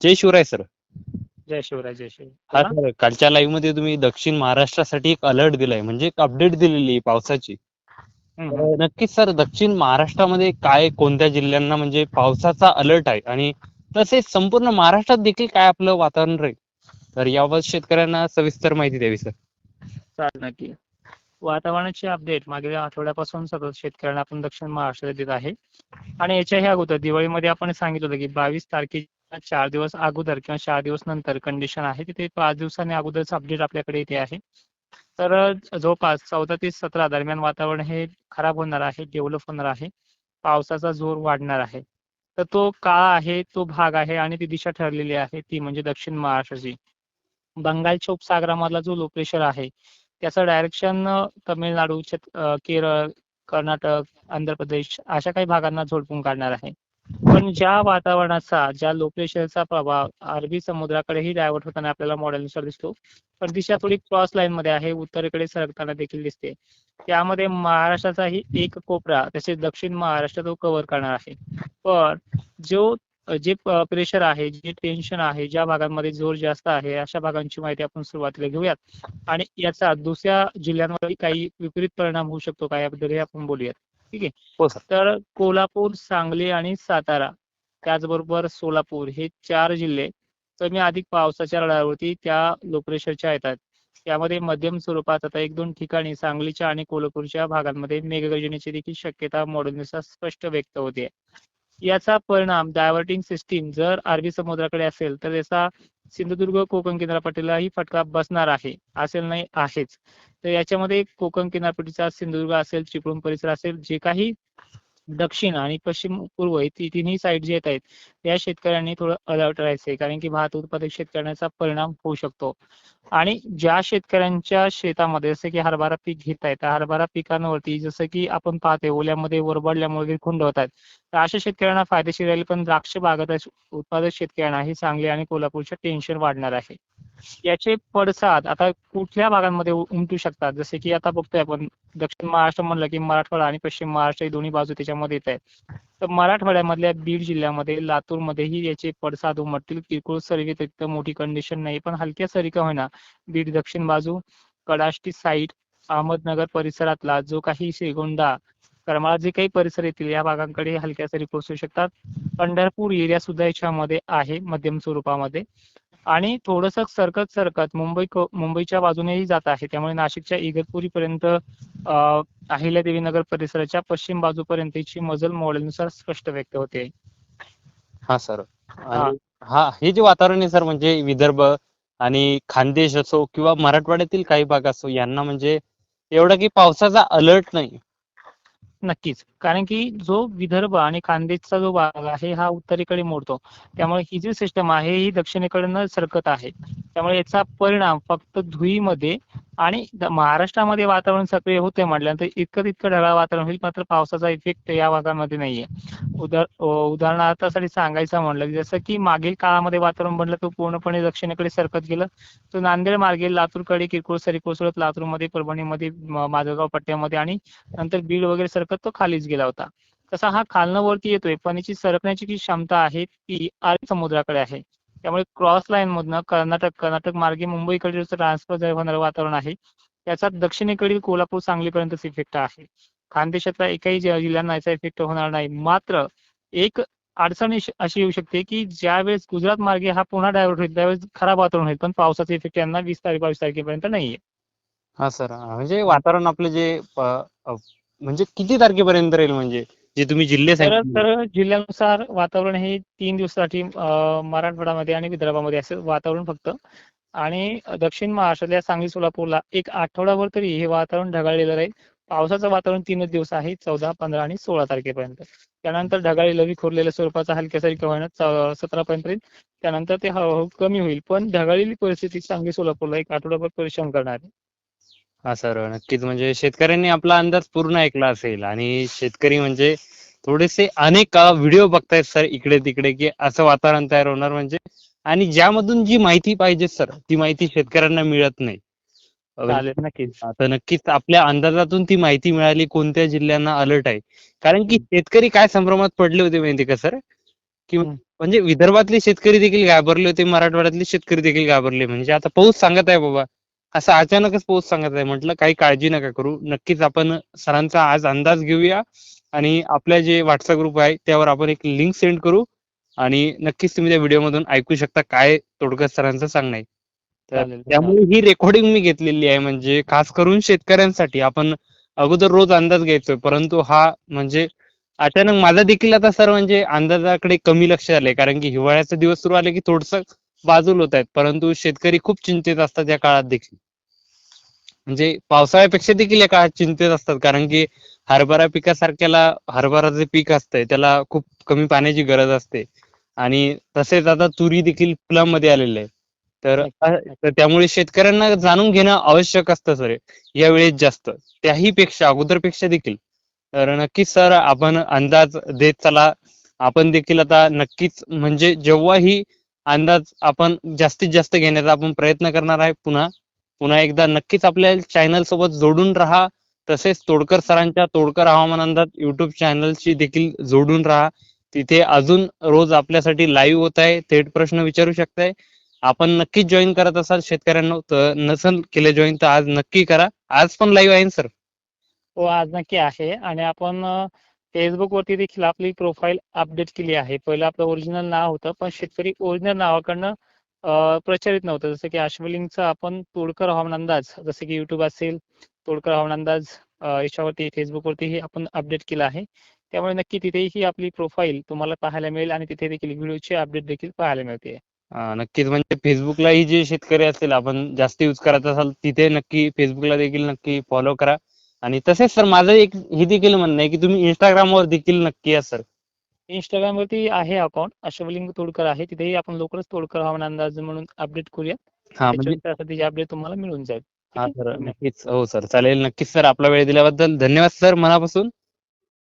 जय Shivray sir. जय शिवराय जय शिवराय. हा. सर कालच्या लाईव्हमध्ये तुम्ही दक्षिण महाराष्ट्रासाठी एक अलर्ट दिलाय म्हणजे एक अपडेट दिलेली आहे पावसाची. नक्कीच सर दक्षिण महाराष्ट्रामध्ये काय कोणत्या जिल्ह्यांना म्हणजे पावसाचा अलर्ट आहे? आणि तसेच संपूर्ण महाराष्ट्रात देखील काय आपलं वातावरण राहील? तर याबाबत शेतकऱ्यांना सविस्तर माहिती द्यावी सर. चालेल नक्की. वातावरणाची अपडेट मागील आठवड्यापासून सतत शेतकऱ्यांना आपण दक्षिण महाराष्ट्रात देत आहे. आणि याच्याही अगोदर दिवाळीमध्ये आपण सांगितलं होतं की बावीस तारखेच्या चार दिवस अगोदर किंवा चार दिवस नंतर कंडिशन आहे तिथे पाच दिवसांनी अगोदरच अपडेट आपल्याकडे येते आहे. तर जवळपास चौदा ते सतरा दरम्यान वातावरण हे खराब होणार आहे डेव्हलप होणार आहे पावसाचा जोर वाढणार आहे. तर तो काळ आहे तो भाग आहे आणि ती दिशा ठरलेली आहे ती म्हणजे दक्षिण महाराष्ट्राची. बंगालच्या उपसागरामधला जो लो प्रेशर आहे त्याचं डायरेक्शन तमिळनाडू केरळ कर्नाटक आंध्र प्रदेश अशा काही भागांना झोडपून काढणार आहे. पण ज्या वातावरणाचा ज्या लोकेशनचा प्रभाव अरबी समुद्राकडेही डायव्हर्ट होताना आपल्याला मॉडेलनुसार दिसतो. पण दिशा थोडी क्रॉस लाईन मध्ये आहे उत्तरेकडे सरकताना देखील दिसते. त्यामध्ये महाराष्ट्राचाही एक कोपरा तसेच दक्षिण महाराष्ट्र तो कव्हर करणार आहे. पण जो जे प्रेशर आहे जे टेन्शन आहे ज्या भागांमध्ये जोर जास्त आहे अशा भागांची माहिती आपण सुरुवातीला घेऊयात. आणि याचा दुसऱ्या जिल्ह्यांवरही काही विपरीत परिणाम होऊ शकतो का याबद्दल आपण बोलूयात. हो सर. तर कोल्हापूर सांगली आणि सातारा त्याचबरोबर सोलापूर हे चार जिल्हे कमी अधिक पावसाच्या रडावरती त्या लो प्रेशरच्या येतात. त्यामध्ये मध्यम स्वरूपात आता एक दोन ठिकाणी सांगलीच्या आणि कोल्हापूरच्या भागांमध्ये मेघगर्जनेची देखील शक्यता मॉडेलनुसार स्पष्ट व्यक्त होते याचा परिणाम डायव्हर्टिंग सिस्टीम जर अरबी समुद्राकडे असेल तर याचा सिंधुदुर्ग कोकण किनारपट्टीलाही फटका बसणार आहे असेल नाही आहेच. तर याच्यामध्ये कोकण किनारपट्टीचा सिंधुदुर्ग असेल चिपळूण परिसर असेल जे काही दक्षिण आणि पश्चिम पूर्व हे ती तिन्ही साईड जे येत आहेत त्या शेतकऱ्यांनी थोडं अलर्ट राहायचंय. कारण की भात उत्पादक शेतकऱ्यांचा परिणाम होऊ शकतो. आणि ज्या शेतकऱ्यांच्या शेतामध्ये जसं की हरभरा पीक घेत आहेत त्या हरभरा पिकांवरती जसं की आपण पाहते ओल्यामध्ये वरबडल्यामुळे वगैरे खुंड आहेत तर अशा शेतकऱ्यांना फायदेशीर राहील पण द्राक्ष बागायत उत्पादक शेतकऱ्यांना ही सांगली आणि कोल्हापूरच्या टेन्शन वाढणार आहे. याचे पडसाद आता कुठल्या भागांमध्ये उमटू शकतात? जसे की आता बघतोय आपण दक्षिण महाराष्ट्र म्हणलं की मराठवाडा आणि पश्चिम महाराष्ट्र ही दोन्ही बाजू त्याच्यामध्ये येत आहेत. तर मराठवाड्यामधल्या बीड जिल्ह्यामध्ये लातूरमध्येही याचे पडसाद उमटतील. किरकोळ सरी व्यतिरिक्त मोठी कंडिशन नाही पण हलक्या सरी का होईना. बीड दक्षिण बाजू कडाष्टी साईड अहमदनगर परिसरातला जो काही श्रीगोंदा करमाळा जे काही परिसर येतील या भागांकडे हलक्या सरी पोहोचू शकतात. पंढरपूर एरिया सुद्धा याच्यामध्ये आहे मध्यम स्वरूपामध्ये. आणि थोडस सरकत सरकत मुंबई मुंबईच्या बाजूनेही जात आहे. त्यामुळे नाशिकच्या इगतपुरी पर्यंत अहिल्यादेवी नगर परिसराच्या पश्चिम बाजूपर्यंतची मजल मॉडेलनुसार स्पष्ट व्यक्त होते. हा सर. हा. हे जे वातावरण आहे सर म्हणजे विदर्भ आणि खानदेश असो किंवा मराठवाड्यातील काही भाग असो यांना म्हणजे एवढा की पावसाचा अलर्ट नाही. नक्कीच. कारण की जो विदर्भ आणि खानदेशचा जो भाग आहे हा उत्तरेकडे मोडतो. त्यामुळे ही जी सिस्टम आहे ही दक्षिणेकडनं सरकत आहे. त्यामुळे याचा परिणाम फक्त धुईमध्ये आणि महाराष्ट्रामध्ये वातावरण सक्रिय होते म्हटल्यानंतर इतकं तितकं ढगाळ वातावरण होईल मात्र पावसाचा इफेक्ट या भागामध्ये नाहीये. उदार उदाहरणार्थासाठी सांगायचं म्हणलं जसं की मागील काळामध्ये वातावरण बनलं तर पूर्णपणे दक्षिणेकडे सरकत गेलं. तर नांदेड मार्गे लातूरकडे किरकोळ सरी कोसळत लातूरमध्ये परभणीमध्ये म- माजलगाव पट्ट्यामध्ये आणि नंतर बीड वगैरे सरकत तो खालीच गेला होता. तसा हा खालनं वरती येतोय. पण याची सरकण्याची जी क्षमता आहे ती अरबी समुद्राकडे आहे. त्यामुळे क्रॉस लाईन मधनं कर्नाटक कर्नाटक मार्गे मुंबईकडे ट्रान्सफर होणारं वातावरण आहे त्याचा दक्षिणेकडील कोल्हापूर सांगलीपर्यंतच इफेक्ट आहे. खानदेशातल्या एकाही जिल्ह्यांना याचा इफेक्ट होणार नाही. मात्र एक अडचण अशी- येऊ शकते की ज्यावेळेस गुजरात मार्गे हा पुन्हा डायव्हर्ट होईल त्यावेळेस खराब वातावरण होईल. पण पावसाचा इफेक्ट यांना वीस तारीख बावीस तारखेपर्यंत नाहीये. हा सर. म्हणजे वातावरण आपलं जे म्हणजे किती तारखेपर्यंत राहील म्हणजे? जे तुम्ही जिल्हे तर सांगितले. तर जिल्ह्यानुसार वातावरण हे तीन दिवसासाठी अं, मराठवाड्यामध्ये आणि विदर्भामध्ये असेल वातावरण फक्त. आणि दक्षिण महाराष्ट्रातल्या सांगली सोलापूरला एक आठवडाभर तरी हे वातावरण ढगाळलेलं राहील. पावसाचं वातावरण तीनच दिवस आहे चौदा पंधरा आणि सोळा तारखेपर्यंत. त्यानंतर ढगाळलेलं विखुरलेल्या स्वरूपाचा हलक्या सरी होईना सतरा पर्यंत राहील. त्यानंतर ते हळूहळू कमी होईल. पण ढगाळलेली परिस्थिती सांगली सोलापूरला एक आठवडाभर परिश्रम करणार. आहे हा सर नक्कीच. म्हणजे शेतकऱ्यांनी आपला अंदाज पूर्ण ऐकला असेल आणि शेतकरी म्हणजे थोडेसे अनेक व्हिडिओ बघतायत सर इकडे तिकडे की असं वातावरण तयार होणार म्हणजे आणि ज्यामधून जी माहिती पाहिजे सर ती माहिती शेतकऱ्यांना मिळत नाही. नक्कीच. आता नक्कीच आपल्या अंदाजातून ती माहिती मिळाली कोणत्या जिल्ह्यांना अलर्ट आहे. कारण की शेतकरी काय संभ्रमात पडले होते माहिती का सर की. म्हणजे विदर्भातले शेतकरी देखील घाबरले होते मराठवाड्यातले शेतकरी देखील घाबरले. म्हणजे आता पाऊस सांगत आहे बाबा. असं अचानकच पाऊस सांगत आहे. म्हटलं काही काळजी नका करू. नक्कीच आपण सरांचा आज अंदाज घेऊया आणि आपल्या जे व्हॉट्सअप ग्रुप आहे त्यावर आपण एक लिंक सेंड करू आणि नक्कीच तुम्ही त्या व्हिडिओ मधून ऐकू शकता काय तोडकर सरांचं सांगणं आहे. तर. त्यामुळे ही रेकॉर्डिंग मी घेतलेली आहे. म्हणजे खास करून शेतकऱ्यांसाठी आपण अगोदर रोज अंदाज घ्यायचोय. परंतु हा म्हणजे अचानक माझा देखील आता सर म्हणजे अंदाजाकडे कमी लक्ष आलंय. कारण की हिवाळ्याचे दिवस सुरू आले की थोडस बाजूला होत आहेत परंतु शेतकरी खूप चिंतेत असतात या काळात देखील. म्हणजे पावसाळ्यापेक्षा देखील या काळात चिंतेत असतात. कारण की हरभरा पिकासारख्याला हरभरा जे पीक असतंय त्याला खूप कमी पाण्याची गरज असते. आणि तसेच आता तुरी देखील फुलांमध्ये आलेले आहे. तर त्यामुळे शेतकऱ्यांना जाणून घेणं आवश्यक असतं सर. या वेळेत जास्त. त्याही पेक्षा अगोदरपेक्षा देखील. तर नक्कीच सर आपण अंदाज देत चला. आपण देखील आता नक्कीच म्हणजे जेव्हाही अंदाज आपण जास्तीत जास्त घेण्याचा आपण प्रयत्न करणार आहे पुन्हा. पुन्हा एकदा नक्कीच आपल्या चॅनल सोबत जोडून राहा. तसेच तोडकर सरांच्या तोडकर हवामान अंदाज युट्यूब चॅनलशी देखील जोडून राहा. तिथे अजून रोज आपल्यासाठी लाईव्ह होत आहे. थेट प्रश्न विचारू शकताय. आपण नक्कीच जॉईन करत असाल शेतकऱ्यांना तर नसल केलं जॉईन तर आज नक्की करा. आज पण लाईव्ह आहे सर हो आज नक्की आहे. आणि आपण फेसबुक वरती देखील आपली प्रोफाईल अपडेट केली आहे. पहिलं आपलं ओरिजिनल नाव होतं पण शेतकरी ओरिजिनल नावाकडनं प्रचलित नव्हतं. जसं की अश्वलिंगचं आपण तोडकर हवामान अंदाज जसं की युट्यूब असेल तोडकर हवामान अंदाज अं, याच्यावरती फेसबुकवरतीही आपण अपडेट केलं आहे. त्यामुळे नक्की तिथेही आपली प्रोफाईल तुम्हाला पाहायला मिळेल आणि तिथे देखील व्हिडिओची अपडेट देखील पाहायला मिळते नक्कीच. म्हणजे फेसबुकलाही जे शेतकरी असतील आपण जास्त युज करत असाल तिथे नक्की फेसबुकला देखील नक्की फॉलो करा. आणि तसेच सर माझं एक हे देखील म्हणणं आहे की तुम्ही इंस्टाग्रामवर देखील नक्की या सर. इंस्टाग्राम वरती आहे अकाउंट अश्वलिंग तोडकर आहे. तिथेही आपण लवकरच तोडकर हवामान अंदाज म्हणून अपडेट करूया हा म्हणजे त्यासाठी अपडेट तुम्हाला मिळून जाईल. हा सर? नक्कीच. हो सर. चालेल. नक्कीच सर. आपला वेळ दिल्याबद्दल धन्यवाद सर. मनापासून.